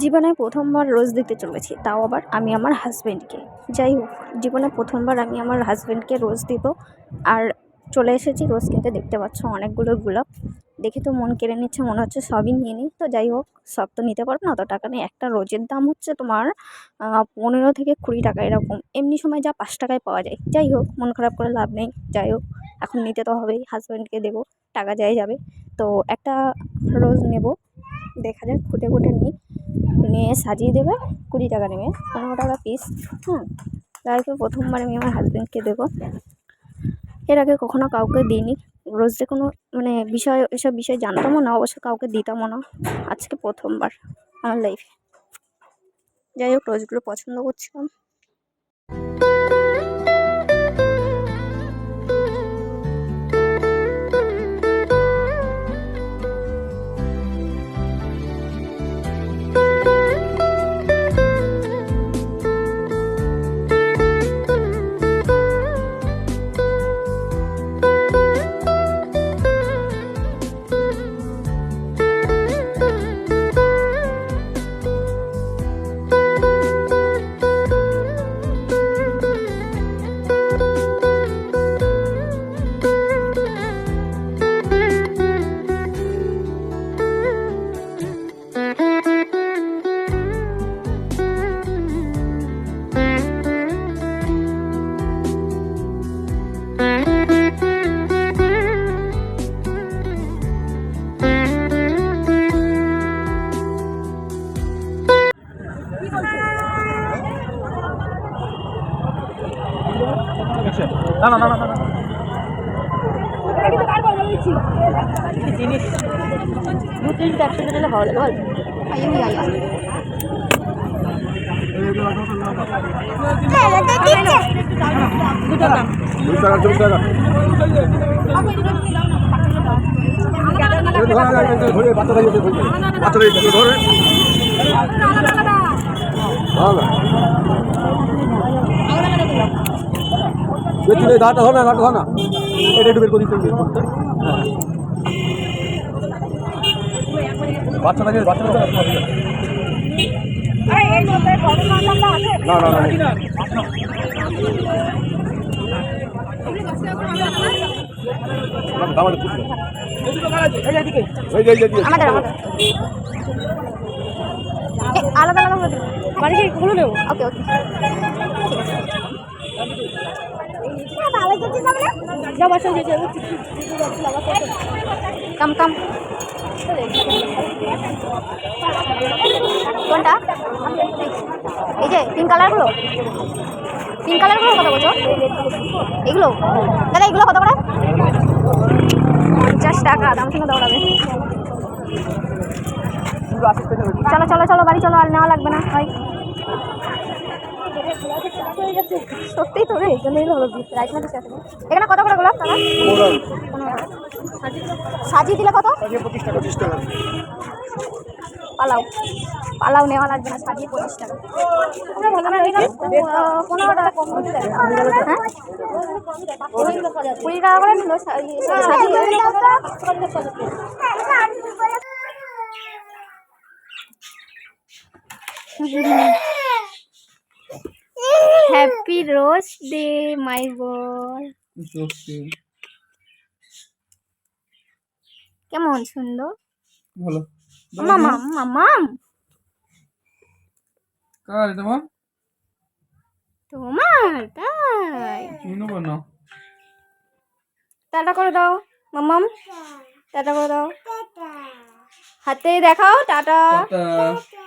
জীবনে প্রথমবার রোজ দিতে চলেছি, তাও আবার আমি আমার হাজব্যান্ডকে যাই হোক, জীবনে প্রথমবার আমি আমার হাজব্যান্ডকে রোজ দিব, আর চলে এসেছি, রোজ কিনতে দেখতে পাচ্ছ অনেকগুলো গোলাপ। দেখে তো মন কেড়ে নিচ্ছে, মনে হচ্ছে সবই নিয়ে নিই। তো যাই হোক, সব তো নিতে পারব না, অত টাকা নেই। একটা রোজের দাম হচ্ছে তোমার পনেরো থেকে কুড়ি টাকা এরকম। এমনি সময় যা পাঁচ টাকায় পাওয়া যায়। যাই হোক, মন খারাপ করে লাভ নেই। যাই হোক, এখন নিতে তো হবেই হাজব্যান্ডকে দেবো, টাকা যাই যাবে। তো একটা রোজ নেব, দেখা যাক, খুঁটে খুঁটে নিই। নিয়ে সাজিয়ে দেবে, কুড়ি টাকা নেবে। পনেরো টাকা পিস হ্যাঁ হোক প্রথমবার আমি আমার হাজব্যান্ডকে দেবো। এর আগে কখনো কাউকে দিইনি। রোজে কোনো মানে বিষয়, এসব বিষয় জানতামও না, অবশ্য কাউকে দিতামও না। আজকে প্রথমবার আমার লাইফে যাই হোক, রোজগুলো পছন্দ করছিলাম। না না না জিনিস দু তিনটা একসাথে নিলে ভালো লাগে বল বাচ্চা ধরে বাচ্চা ধরে ধরে বেশি ঘাটা হয় না, ঘাটা হয় না। এটা একটু বের করে দিতে হবে। বাচ্চা লাগে বাচ্চা লাগে না না আলাদা আলাদা বাড়ি খুলে নেব। ওকে ওকে। যা বাসা যেতে কাম কাম কোনটা? এই যে পিঙ্ক কালারগুলো পিঙ্ক কালারগুলো কত বলছো? এগুলো? দাদা, এগুলো কত করে? পঞ্চাশ টাকা, দাম শুনে দৌড়াবে চলো চলো চলো, বাড়ি চলো, আর নেওয়া লাগবে না ভাই সত্যিই তো রে জন্য হলো রাইট না এখানে। কত করে গোলাপ দাদা সাজিয়ে দিলে কত? পঁচিশ টাকা। পালাও। পালাও নেওয়া লাগবে না সাজিয়ে পঁচিশ টাকা। পনেরো টাকা কম হ্যাঁ? কুড়ি টাকা করে নিল সাজিয়ে হ্যাপি রোজ ডে মাই বল কেমন সুন্দর? ভালো। মামাম মামাম কার তোমার তোমার তাই। নেব না? টাটা করে দাও মামাম টাটা করে দাও। হাতে দেখাও টাটা। টাটা।